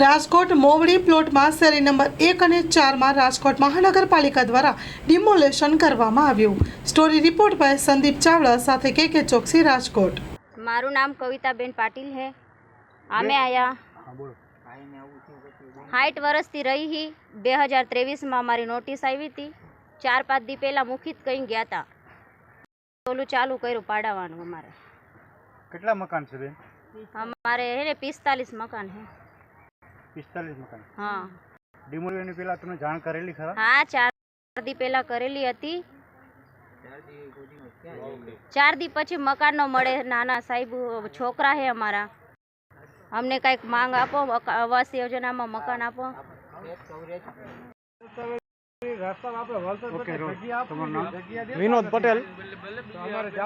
રાજકોટ મોવડી પ્લોટમાં શેરી નંબર એક અને ચારમાં રાજકોટ મહાનગરપાલિકા દ્વારા ડિમોલેશન કરવામાં આવ્યું. Story report by Sandeep Chavda સાથે કે કે ચોકસી રાજકોટ. મારું નામ કવિતાબેન પાટીલ હે. અમે આયા હાઈટ વર્ષથી રહી હી. બે હજાર ત્રેવીસમાં મારી નોટિસ આવી હતી. ચાર પાંચ દી પહેલાં મુખિત કઈ ગયા હતા ઓલું ચાલુ કર્યું પાડાવાનું અમારે. કેટલા મકાન છે બેન? અમારે હે ને પિસ્તાલીસ મકાન હે. પિસ્તાલીસ મકાન. હા. ડિમોલિશનની પહેલા તમે જાણ કરેલી ખરા? હા ચાર દી પહેલાં કરેલી હતી. ચાર દી પછી મકાન નો મળે. નાના સાહેબ છોકરા હે અમારા. અમને કંઈક માંગ આપો આવાસ યોજનામાં મકાન આપો. વિનોદ પટેલ.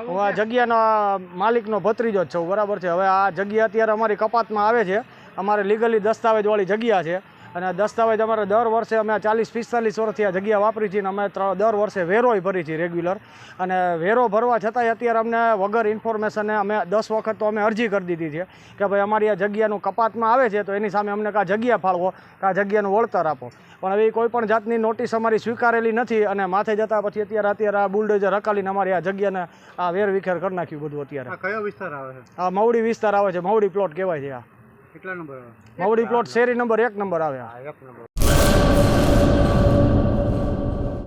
હું આ જગ્યાના માલિકનો ભત્રીજો જ છું. બરાબર છે. હવે આ જગ્યા અત્યારે અમારી કપાતમાં આવે છે. અમારે લીગલી દસ્તાવેજવાળી જગ્યા છે. અને દસ્તાવેજ અમારે દર વર્ષે અમે ચાલીસ પિસ્તાલીસ વર્ષથી આ જગ્યા વાપરી છીએ અને અમે ત્રણ- દર વર્ષે વેરોય ભરી છીએ રેગ્યુલર અને વેરો ભરવા છતાંય અત્યારે અમને વગર ઇન્ફોર્મેશને અમે દસ વખત તો અમે અરજી કરી દીધી છે કે ભાઈ અમારી આ જગ્યાનું કપાતમાં આવે છે તો એની સામે અમને કાં જગ્યા ફાળવો કાં જગ્યાનું વળતર આપો. પણ હવે કોઈ પણ જાતની નોટિસ અમારી સ્વીકારેલી નથી અને માથે જતા પછી અત્યારે અત્યારે આ બુલડોઝર હકાલીને અમારી આ જગ્યાને આ વેર વિખેર કરી નાખ્યું બધું અત્યારે. આ કયો વિસ્તાર આવે છે? આ મવડી વિસ્તાર આવે છે મવડી પ્લોટ કહેવાય છે આ. કેટલા નંબર આવે? મવડી પ્લોટ શેરી નંબર એક નંબર આવે. એક number.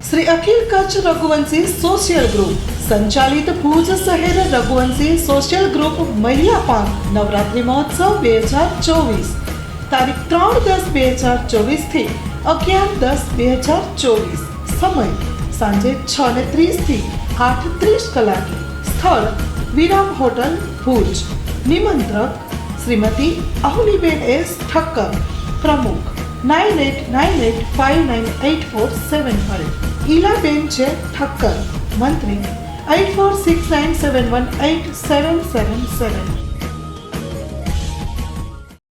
Shri Akhil Kutch Raghuvanshi social group સંચાલિત ભુજ શહેર રઘુવંશી સોશિયલ ગ્રુપ મહિલા નવરાત્રિ મહોત્સવ બે હજાર ચોવીસ. તારીખ ત્રણ દસ બે હજાર ચોવીસથી અગિયાર દસ બે હજાર ચોવીસ. સમય સાંજે છ ને ત્રીસથી આઠ ત્રીસ કલાકે. સ્થળ વિરામ હોટલ ભુજ. નિમંત્રક શ્રીમતી અહુલીબેન એસ ઠક્કર પ્રમુખ nine eight nine eight five nine eight four seven five Ilaben છે ઠક્કર મંત્રી eight four six nine seven one eight seven seven seven